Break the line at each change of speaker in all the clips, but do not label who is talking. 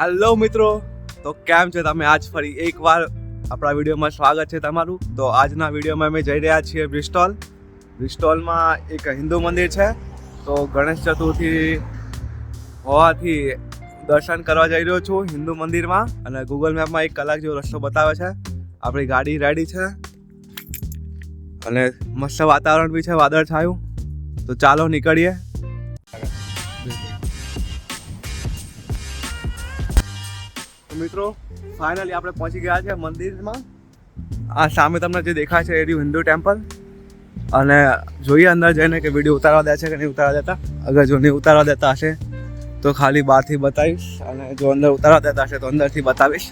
Hello મિત્રો, તો કેમ છે તમે? આજ ફરી એકવાર આપણા વિડીયોમાં સ્વાગત છે તમારું. તો આજના વિડીયોમાં અમે જઈ રહ્યા છીએ બ્રિસ્ટોલ. બ્રિસ્ટોલમાં એક હિન્દુ મંદિર છે. તો ગણેશ ચતુર્થી હોવાથી દર્શન કરવા જઈ રહ્યો છું હિન્દુ મંદિરમાં. અને ગૂગલ મેપમાં એક કલાક જેવો રસ્તો બતાવે છે. આપણી ગાડી રેડી છે. અને મસ્ત વાતાવરણ બી છે વાદળ છાયું તો ચાલો નીકળીએ. મિત્રો ફાઇનલી આપણે પહોંચી ગયા છે મંદિરમાં. આ સામે તમને જે દેખાય છે એ હિન્દુ ટેમ્પલ. અને જોઈએ અંદર જઈને કે વીડિયો ઉતારવા દે છે કે નહીં ઉતારવા દેતા. અગર જો નહીં ઉતારવા દેતા હશે, તો ખાલી બહારથી બતાવીશ. અને જો અંદર ઉતારવા દેતા હશે, તો અંદરથી બતાવીશ.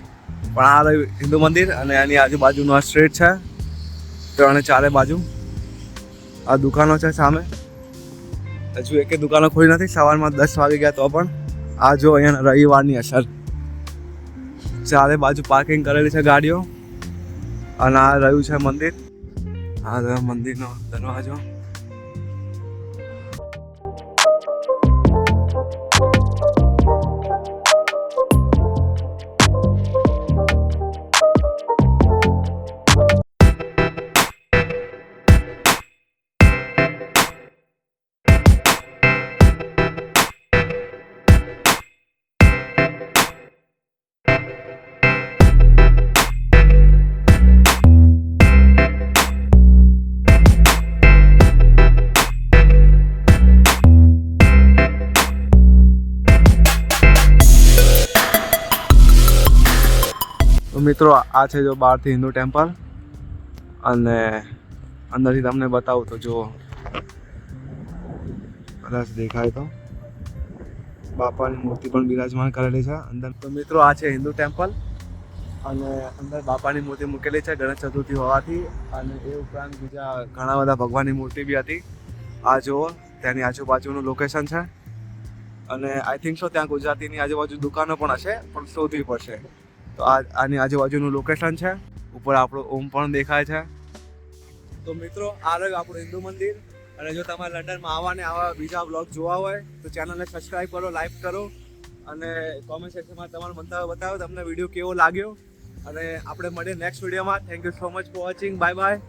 પણ આ રહ્યું હિન્દુ મંદિર અને એની આજુબાજુનો આ સ્ટ્રીટ છે. ત્રણે ચારે બાજુ. આ દુકાનો છે સામે. હજુ એકે દુકાનો ખોલી નથી સવારમાં દસ વાગી ગયા તો પણ. આ જો અહીંયા રવિવારની અસર. ચારે બાજુ પાર્કિંગ કરેલી છે ગાડીઓ. અને આ રહ્યું છે મંદિર. આ રહ્યો મંદિરનો દરવાજો. તો મિત્રો, આ છે જો બહારથી હિન્દુ ટેમ્પલ. અને અંદરથી તમને બતાવું તો જો કદાચ દેખાય તો. બાપાની મૂર્તિ પણ બિરાજમાન કરેલી છે અંદર. તો મિત્રો, આ છે હિન્દુ ટેમ્પલ. અને અંદર બાપાની મૂર્તિ મૂકેલી છે ગણેશ ચતુર્થી હોવાથી. અને એ ઉપરાંત બીજા ઘણા બધા ભગવાનની મૂર્તિ બી હતી. આ જુઓ, તેની આજુબાજુનું લોકેશન છે. અને આઈ થિંક સો ત્યાં ગુજરાતીની આજુબાજુ દુકાનો પણ હશે, પણ શોધવી પડશે. તો આ આની આજુબાજુનું લોકેશન છે. ઉપર આપણો ઓમ પણ દેખાય છે. તો મિત્રો, આ રહ્યું આપણું હિન્દુ મંદિર. અને જો તમારે લંડનમાં આવવાને આવા બીજા બ્લોગ જોવા હોય, તો ચેનલને સબસ્ક્રાઈબ કરો લાઈક કરો. અને કોમેન્ટ સેક્શનમાં તમારો મંતવ્ય બતાવો, તમને વીડિયો કેવો લાગ્યો. અને આપણે મળીએ નેક્સ્ટ વિડીયોમાં thank you so much for watching bye bye